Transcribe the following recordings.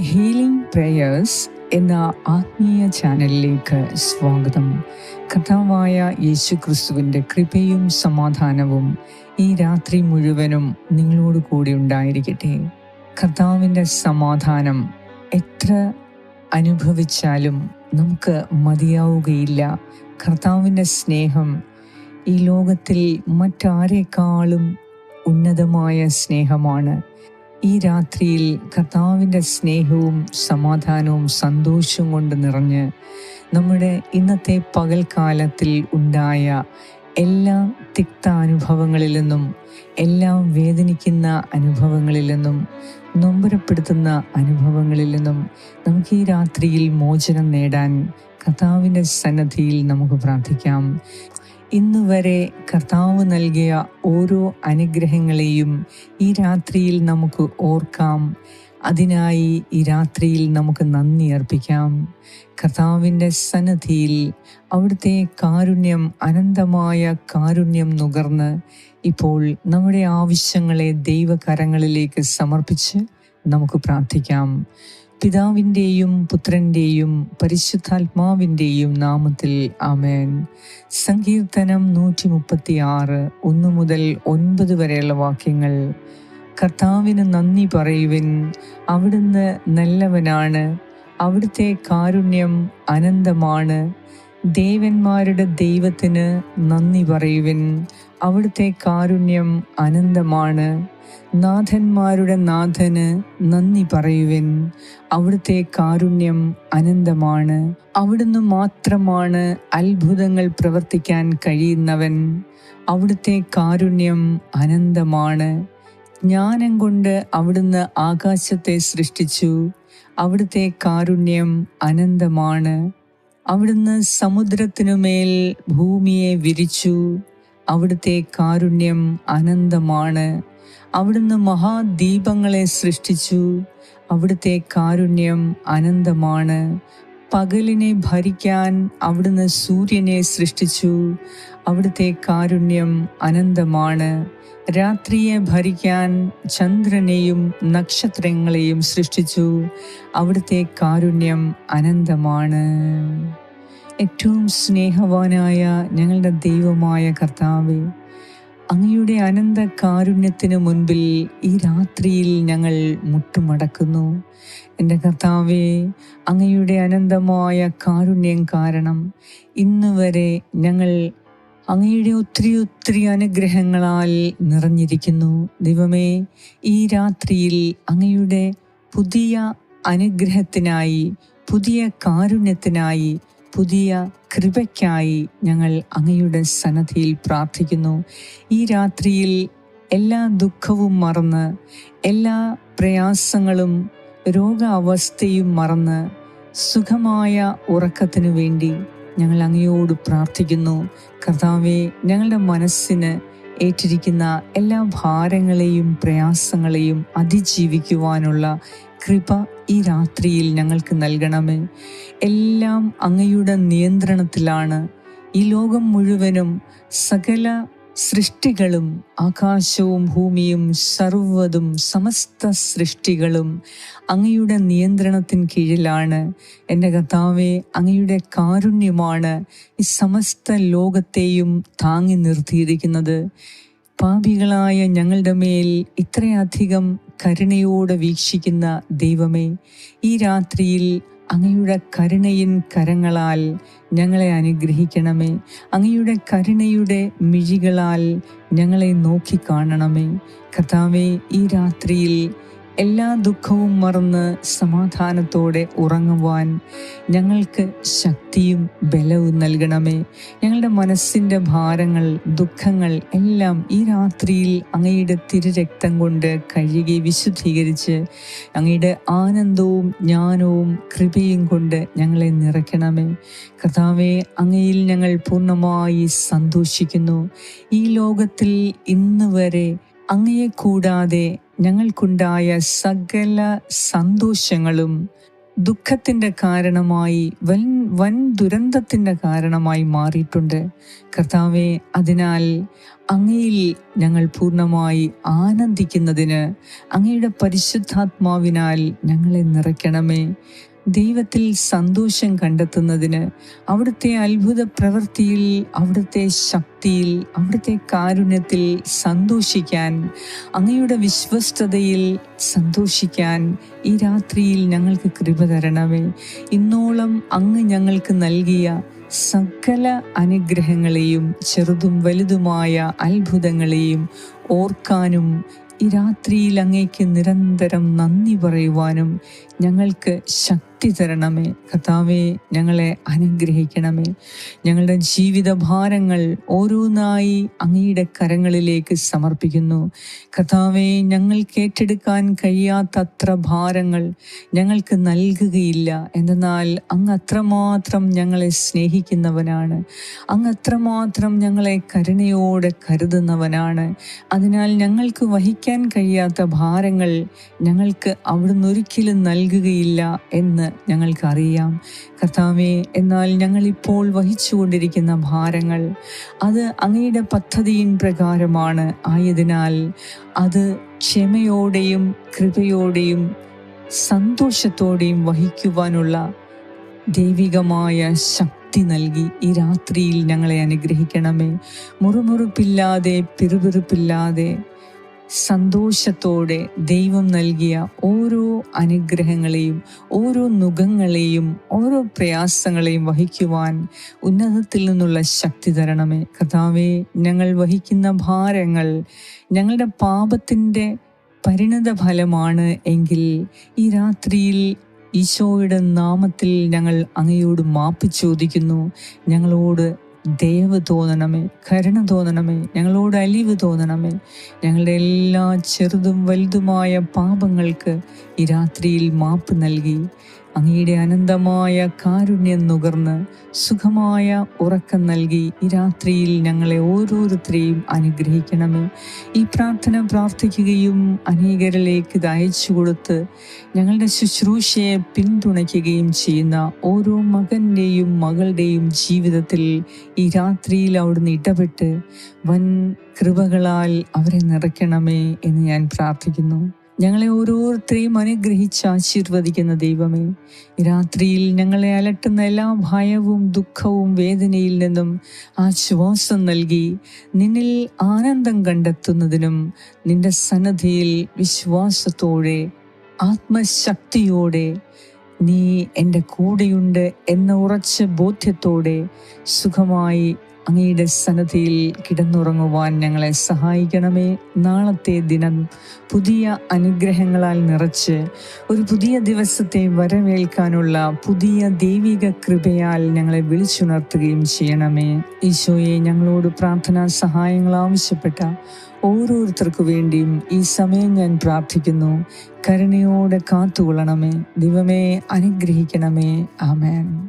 Healing prayers എന്ന ആത്മീയ ചാനലിലേക്ക് സ്വാഗതം. കഥാവായ യേശു ക്രിസ്തുവിന്റെ കൃപയും സമാധാനവും ഈ രാത്രി മുഴുവനും നിങ്ങളോട് കൂടി ഉണ്ടായിരിക്കട്ടെ. കർത്താവിന്റെ സമാധാനം എത്ര അനുഭവിച്ചാലും നമുക്ക് മതിയാവുകയില്ല. കർത്താവിന്റെ സ്നേഹം ഈ ലോകത്തിൽ മറ്റാരേക്കാളും ഉന്നതമായ സ്നേഹമാണ്. ഈ രാത്രിയിൽ കർത്താവിന്റെ സ്നേഹവും സമാധാനവും സന്തോഷവും കൊണ്ട് നിറഞ്ഞ് നമ്മുടെ ഇന്നത്തെ പകൽക്കാലത്തിൽ ഉണ്ടായ എല്ലാ തിക്ത അനുഭവങ്ങളിൽ നിന്നും എല്ലാം വേദനിക്കുന്ന അനുഭവങ്ങളിൽ നിന്നും നൊമ്പരപ്പെടുത്തുന്ന അനുഭവങ്ങളിൽ നിന്നും നമുക്ക് ഈ രാത്രിയിൽ മോചനം നേടാൻ കർത്താവിന്റെ സന്നദ്ധിയിൽ നമുക്ക് പ്രാർത്ഥിക്കാം. ഇന്ന് വരെ കർത്താവ് നൽകിയ ഓരോ അനുഗ്രഹങ്ങളെയും ഈ രാത്രിയിൽ നമുക്ക് ഓർക്കാം. അതിനായി ഈ രാത്രിയിൽ നമുക്ക് നന്ദി അർപ്പിക്കാം. കർത്താവിന്റെ സന്നദ്ധിയിൽ അവിടുത്തെ കാരുണ്യം അനന്തമായ കാരുണ്യം നുകർന്ന് ഇപ്പോൾ നമ്മുടെ ആവശ്യങ്ങളെ ദൈവകരങ്ങളിലേക്ക് സമർപ്പിച്ച് നമുക്ക് പ്രാർത്ഥിക്കാം. പിതാവിന്റെയും പുത്രന്റെയും പരിശുദ്ധാത്മാവിന്റെയും നാമത്തിൽ ആമേൻ. സങ്കീർത്തനം നൂറ്റി മുപ്പത്തി ആറ് ഒന്ന് മുതൽ ഒൻപത് വരെയുള്ള വാക്യങ്ങൾ. കർത്താവിന് നന്ദി പറയുവിൻ അവിടുന്ന് നല്ലവനാണ് അവിടുത്തെ കാരുണ്യം അനന്തമാണ്. ദേവന്മാരുടെ ദൈവത്തിന് നന്ദി പറയുവിൻ അവിടുത്തെ കാരുണ്യം അനന്തമാണ്. നാഥന്മാരുടെ നാഥന് നന്ദി പറയുവിൻ. അവിടുത്തെ കാരുണ്യം അനന്തമാണ്. അവിടുന്ന് മാത്രമാണ് അത്ഭുതങ്ങൾ പ്രവർത്തിക്കാൻ കഴിയുന്നവൻ. അവിടുത്തെ കാരുണ്യം അനന്തമാണ്. ജ്ഞാനം കൊണ്ട് അവിടുന്ന് ആകാശത്തെ സൃഷ്ടിച്ചു. അവിടുത്തെ കാരുണ്യം അനന്തമാണ്. അവിടുന്ന് സമുദ്രത്തിനുമേൽ ഭൂമിയെ വിരിച്ചു. അവിടുത്തെ കാരുണ്യം അനന്തമാണ്. അവിടുന്ന് മഹാദീപങ്ങളെ സൃഷ്ടിച്ചു. അവിടുത്തെ കാരുണ്യം അനന്തമാണ്. പകലിനെ ഭരിക്കാൻ അവിടുന്ന് സൂര്യനെ സൃഷ്ടിച്ചു. അവിടുത്തെ കാരുണ്യം അനന്തമാണ്. രാത്രിയെ ഭരിക്കാൻ ചന്ദ്രനെയും നക്ഷത്രങ്ങളെയും സൃഷ്ടിച്ചു. അവിടുത്തെ കാരുണ്യം അനന്തമാണ്. ഏറ്റവും സ്നേഹവാനായ ഞങ്ങളുടെ ദൈവമായ കർത്താവെ അങ്ങയുടെ അനന്ത കാരുണ്യത്തിന് മുൻപിൽ ഈ രാത്രിയിൽ ഞങ്ങൾ മുട്ടുമടക്കുന്നു. എന്റെ കർത്താവെ അങ്ങയുടെ അനന്തമായ കാരുണ്യം കാരണം ഇന്ന് വരെ ഞങ്ങൾ അങ്ങയുടെ ഒത്തിരി ഒത്തിരി അനുഗ്രഹങ്ങളാൽ നിറഞ്ഞിരിക്കുന്നു. ദൈവമേ ഈ രാത്രിയിൽ അങ്ങയുടെ പുതിയ അനുഗ്രഹത്തിനായി പുതിയ കാരുണ്യത്തിനായി പുതിയ കൃപയ്ക്കായി ഞങ്ങൾ അങ്ങയുടെ സന്നദ്ധിയിൽ പ്രാർത്ഥിക്കുന്നു. ഈ രാത്രിയിൽ എല്ലാ ദുഃഖവും മറന്ന് എല്ലാ പ്രയാസങ്ങളും രോഗാവസ്ഥയും മറന്ന് സുഖമായ ഉറക്കത്തിനു വേണ്ടി ഞങ്ങൾ അങ്ങയോട് പ്രാർത്ഥിക്കുന്നു. കർത്താവെ ഞങ്ങളുടെ മനസ്സിന് ഏറ്റിരിക്കുന്ന എല്ലാ ഭാരങ്ങളെയും പ്രയാസങ്ങളെയും അതിജീവിക്കുവാനുള്ള കൃപ ഈ രാത്രിയിൽ ഞങ്ങൾക്ക് നൽകണമേ. എല്ലാം അങ്ങയുടെ നിയന്ത്രണത്തിലാണ്. ഈ ലോകം മുഴുവനും സകല സൃഷ്ടികളും ആകാശവും ഭൂമിയും സർവതും സമസ്ത സൃഷ്ടികളും അങ്ങയുടെ നിയന്ത്രണത്തിന് കീഴിലാണ്. എന്റെ കർത്താവെ അങ്ങയുടെ കാരുണ്യമാണ് ഈ സമസ്ത ലോകത്തെയും താങ്ങി നിർത്തിയിരിക്കുന്നത്. പാപികളായ ഞങ്ങളുടെ മേൽ ഇത്രയധികം കരുണയോടെ വീക്ഷിക്കുന്ന ദൈവമേ ഈ രാത്രിയിൽ അങ്ങയുടെ കരുണയിൻ കരങ്ങളാൽ ഞങ്ങളെ അനുഗ്രഹിക്കണമേ. അങ്ങയുടെ കരുണയുടെ മിഴികളാൽ ഞങ്ങളെ നോക്കിക്കാണണമേ കർത്താവെ ഈ രാത്രിയിൽ എല്ലാ ദുഃഖവും മറന്ന് സമാധാനത്തോടെ ഉറങ്ങുവാൻ ഞങ്ങൾക്ക് ശക്തിയും ബലവും നൽകണമേ. ഞങ്ങളുടെ മനസ്സിന്റെ ഭാരങ്ങൾ ദുഃഖങ്ങൾ എല്ലാം ഈ രാത്രിയിൽ അങ്ങയുടെ തിരുരക്തം കൊണ്ട് കഴുകി വിശുദ്ധീകരിച്ച് അങ്ങയുടെ ആനന്ദവും ജ്ഞാനവും കൃപയും കൊണ്ട് ഞങ്ങളെ നിറയ്ക്കണമേ. കർത്താവെ അങ്ങയിൽ ഞങ്ങൾ പൂർണമായി സന്തോഷിക്കുന്നു. ഈ ലോകത്തിൽ ഇന്ന് വരെ അങ്ങയെ കൂടാതെ ഞങ്ങൾക്കുണ്ടായ സകല സന്തോഷങ്ങളും ദുഃഖത്തിന്റെ കാരണമായി വൻ വൻ ദുരന്തത്തിന്റെ കാരണമായി മാറിയിട്ടുണ്ട്. കർത്താവെ അതിനാൽ അങ്ങയിൽ ഞങ്ങൾ പൂർണമായി ആനന്ദിക്കുന്നതിന് അങ്ങയുടെ പരിശുദ്ധാത്മാവിനാൽ ഞങ്ങളെ നിറയ്ക്കണമേ. ദൈവത്തിൽ സന്തോഷം കണ്ടെത്തുന്നതിന് അവിടുത്തെ അത്ഭുത പ്രവൃത്തിയിൽ അവിടുത്തെ ശക്തിയിൽ അവിടുത്തെ കാരുണ്യത്തിൽ സന്തോഷിക്കാൻ അങ്ങയുടെ വിശ്വസ്തതയിൽ സന്തോഷിക്കാൻ ഈ രാത്രിയിൽ ഞങ്ങൾക്ക് കൃപ തരണമേ. ഇന്നോളം അങ്ങ് ഞങ്ങൾക്ക് നൽകിയ സകല അനുഗ്രഹങ്ങളെയും ചെറുതും വലുതുമായ അത്ഭുതങ്ങളെയും ഓർക്കാനും ഈ രാത്രിയിൽ അങ്ങേക്ക് നിരന്തരം നന്ദി പറയുവാനും ഞങ്ങൾക്ക് ശക്തി തരണമേ കർത്താവെ ഞങ്ങളെ അനുഗ്രഹിക്കണമേ. ഞങ്ങളുടെ ജീവിത ഭാരങ്ങൾ ഓരോന്നായി അങ്ങയുടെ കരങ്ങളിലേക്ക് സമർപ്പിക്കുന്നു. കർത്താവെ ഞങ്ങൾ ഏറ്റെടുക്കാൻ കഴിയാത്തത്ര ഭാരങ്ങൾ ഞങ്ങൾക്ക് നൽകുകയില്ല. എന്നാൽ അങ്ങ് അത്രമാത്രം ഞങ്ങളെ സ്നേഹിക്കുന്നവനാണ്. അങ്ങ് അത്രമാത്രം ഞങ്ങളെ കരുണയോടെ കരുതുന്നവനാണ്. അതിനാൽ ഞങ്ങൾക്ക് വഹിക്കാൻ കഴിയാത്ത ഭാരങ്ങൾ ഞങ്ങൾക്ക് അവിടുന്ന് ഒരിക്കലും നൽകുകയില്ല എന്ന് ഞങ്ങൾക്കറിയാം. കർത്താവെ എന്നാൽ ഞങ്ങൾ ഇപ്പോൾ വഹിച്ചുകൊണ്ടിരിക്കുന്ന ഭാരങ്ങൾ അത് അങ്ങയുടെ പദ്ധതിയിൻ പ്രകാരമാണ്. ആയതിനാൽ അത് ക്ഷമയോടെയും കൃപയോടെയും സന്തോഷത്തോടെയും വഹിക്കുവാനുള്ള ദൈവികമായ ശക്തി നൽകി ഈ രാത്രിയിൽ ഞങ്ങളെ അനുഗ്രഹിക്കണമേ. മുറുമുറുപ്പില്ലാതെ പിറുപിറുപ്പില്ലാതെ സന്തോഷത്തോടെ ദൈവം നൽകിയ ഓരോ അനുഗ്രഹങ്ങളെയും ഓരോ നുഖങ്ങളെയും ഓരോ പ്രയാസങ്ങളെയും വഹിക്കുവാൻ ഉന്നതത്തിൽ നിന്നുള്ള ശക്തി തരണമേ. കഥാവെ ഞങ്ങൾ വഹിക്കുന്ന ഭാരങ്ങൾ ഞങ്ങളുടെ പാപത്തിന്റെ പരിണത ഫലമാണ് എങ്കിൽ ഈ രാത്രിയിൽ ഈശോയുടെ നാമത്തിൽ ഞങ്ങൾ അങ്ങയോട് മാപ്പ് ചോദിക്കുന്നു. ഞങ്ങളോട് ദയവ് തോന്നണമേ കരുണ തോന്നണമേ ഞങ്ങളോട് അലിവ് തോന്നണമേ. ഞങ്ങളുടെ എല്ലാ ചെറുതും വലുതുമായ പാപങ്ങൾക്ക് ഈ രാത്രിയിൽ മാപ്പ് നൽകി. അങ്ങയുടെ അനന്തമായ കാരുണ്യം നുകർന്ന് സുഖമായ ഉറക്കം നൽകി. ഈ രാത്രിയിൽ ഞങ്ങളെ ഓരോരുത്തരെയും അനുഗ്രഹിക്കണമേ. ഈ പ്രാർത്ഥന പ്രാർത്ഥിക്കുകയും അനേകരിലേക്ക് ഇത് അയച്ചു കൊടുത്ത് ഞങ്ങളുടെ ശുശ്രൂഷയെ പിന്തുണയ്ക്കുകയും ചെയ്യുന്ന ഓരോ മകന്റെയും മകളുടെയും ജീവിതത്തിൽ ഈ രാത്രിയിൽ അവിടുന്ന് ഇടപെട്ട് വൻ കൃപകളാൽ അവരെ നിറയ്ക്കണമേ എന്ന് ഞാൻ പ്രാർത്ഥിക്കുന്നു. ഞങ്ങളെ ഓരോരുത്തരെയും അനുഗ്രഹിച്ച് ആശീർവദിക്കുന്ന ദൈവമേ രാത്രിയിൽ ഞങ്ങളെ അലട്ടുന്ന എല്ലാ ഭയവും ദുഃഖവും വേദനയിൽ നിന്നും ആശ്വാസം നൽകി നിന്നിൽ ആനന്ദം കണ്ടെത്തുന്നതിനും നിന്റെ സന്നദ്ധിയിൽ വിശ്വാസത്തോടെ ആത്മശക്തിയോടെ നീ എന്റെ കൂടെയുണ്ട് എന്ന ഉറച്ച ബോധ്യത്തോടെ സുഖമായി അങ്ങയുടെ സന്നദ്ധിയിൽ കിടന്നുറങ്ങുവാൻ ഞങ്ങളെ സഹായിക്കണമേ. നാളത്തെ ദിനം പുതിയ അനുഗ്രഹങ്ങളാൽ നിറച്ച് ഒരു പുതിയ ദിവസത്തെ വരവേൽക്കാനുള്ള പുതിയ ദൈവിക കൃപയാൽ ഞങ്ങളെ വിളിച്ചുണർത്തുകയും ചെയ്യണമേ. ഈശോയെ ഞങ്ങളോട് പ്രാർത്ഥനാ സഹായങ്ങൾ ആവശ്യപ്പെട്ട ഓരോരുത്തർക്കു വേണ്ടിയും ഈ സമയം ഞാൻ പ്രാർത്ഥിക്കുന്നു. കരുണയോടെ കാത്തുകൊള്ളണമേ. ദൈവമേ അനുഗ്രഹിക്കണമേ. ആമേൻ.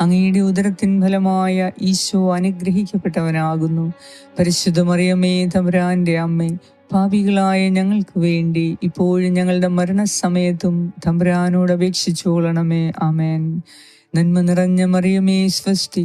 അങ്ങയുടെ ഉദരത്തിൻ ഫലമായ ഈശോ അനുഗ്രഹിക്കപ്പെട്ടവനാകുന്നു. പരിശുദ്ധ മറിയമേ തമ്പുരാന്റെ അമ്മേ പാപികളായ ഞങ്ങൾക്ക് വേണ്ടി ഇപ്പോഴും ഞങ്ങളുടെ മരണസമയത്തും തമ്പുരാനോട് അപേക്ഷിച്ചു കൊള്ളണമേ ആമേൻ. നന്മ നിറഞ്ഞ മറിയമേ സ്വസ്തി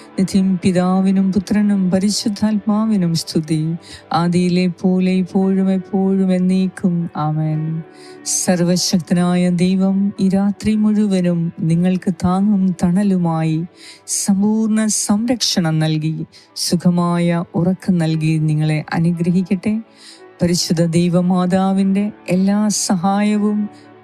നിത്യം പിതാവിനും പുത്രനും പരിശുദ്ധാത്മാവിനും സ്തുതി. ആദിയിലെ പോലെ ഇപ്പോഴും എപ്പോഴും എന്നേക്കും. ആമേൻ. സർവശക്തനായ ദൈവം ഈ രാത്രി മുഴുവനും നിങ്ങൾക്ക് താങ്ങും തണലുമായി സമ്പൂർണ സംരക്ഷണം നൽകി സുഖമായ ഉറക്കം നൽകി നിങ്ങളെ അനുഗ്രഹിക്കട്ടെ. പരിശുദ്ധ ദൈവമാതാവിന്റെ എല്ലാ സഹായവും